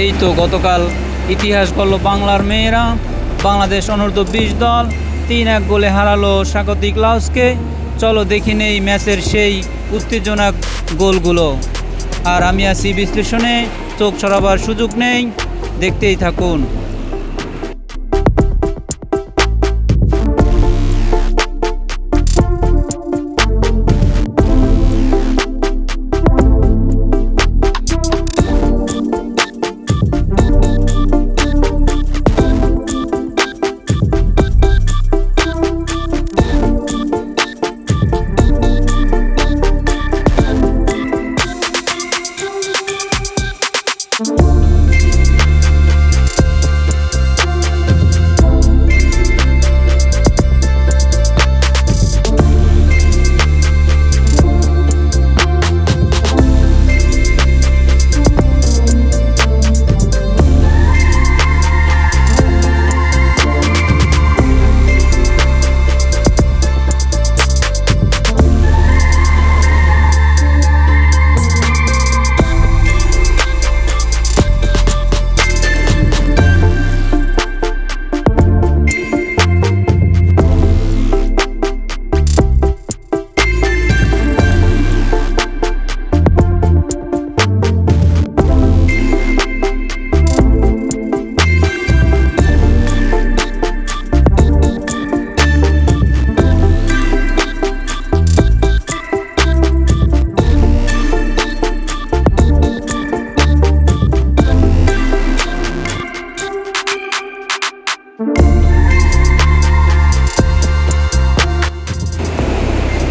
এই তো গতকাল ইতিহাস গড়ল বাংলার মেয়েরা। বাংলাদেশ অনূর্ধ্ব বিশ দল, তিন এক গোলে হারালো স্বাগতিক লাউসকে। চলো দেখি নেই ম্যাচের সেই উত্তেজনক গোলগুলো। আর আমি আছি বিশ্লেষণে, চোখ ছড়াবার সুযোগ নেই, দেখতেই থাকুন।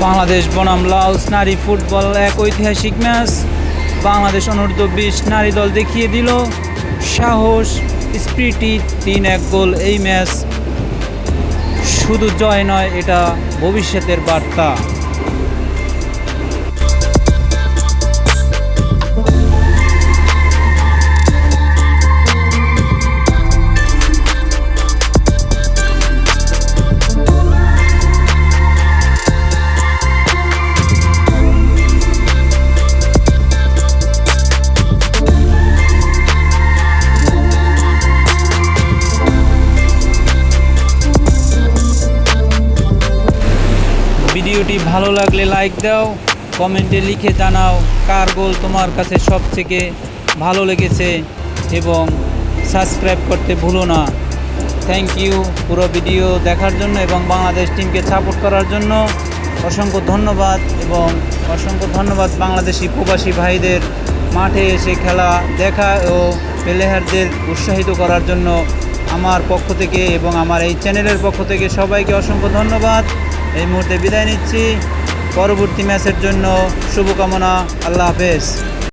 বাংলাদেশ বনাম লাউস নারী ফুটবল এক ঐতিহাসিক ম্যাচ। বাংলাদেশ অনূর্ধ্ব বিশ নারী দল দেখিয়ে দিল সাহস, স্প্রিটি, তিন এক গোল এই ম্যাচ। শুধু জয় নয়, এটা ভবিষ্যতের বার্তা। ভিডিওটি ভালো লাগলে লাইক দাও কমেন্টে লিখে জানাও কার গোল তোমার কাছে সবথেকে ভালো লেগেছে এবং সাবস্ক্রাইব করতে ভুলো না। থ্যাংক ইউ পুরো ভিডিও দেখার জন্য এবং বাংলাদেশ টিমকে সাপোর্ট করার জন্য অসংখ্য ধন্যবাদ এবং অসংখ্য ধন্যবাদ বাংলাদেশি প্রবাসী ভাইদের মাঠে এসে খেলা দেখা ও প্লেয়ারদের উৎসাহিত করার জন্য আমার পক্ষ থেকে এবং আমার এই চ্যানেলের পক্ষ থেকে সবাইকে অসংখ্য ধন্যবাদ। এই মুহূর্তে বিদায় নিচ্ছি। পরবর্তী ম্যাচের জন্য শুভকামনা। আল্লাহ হাফেজ।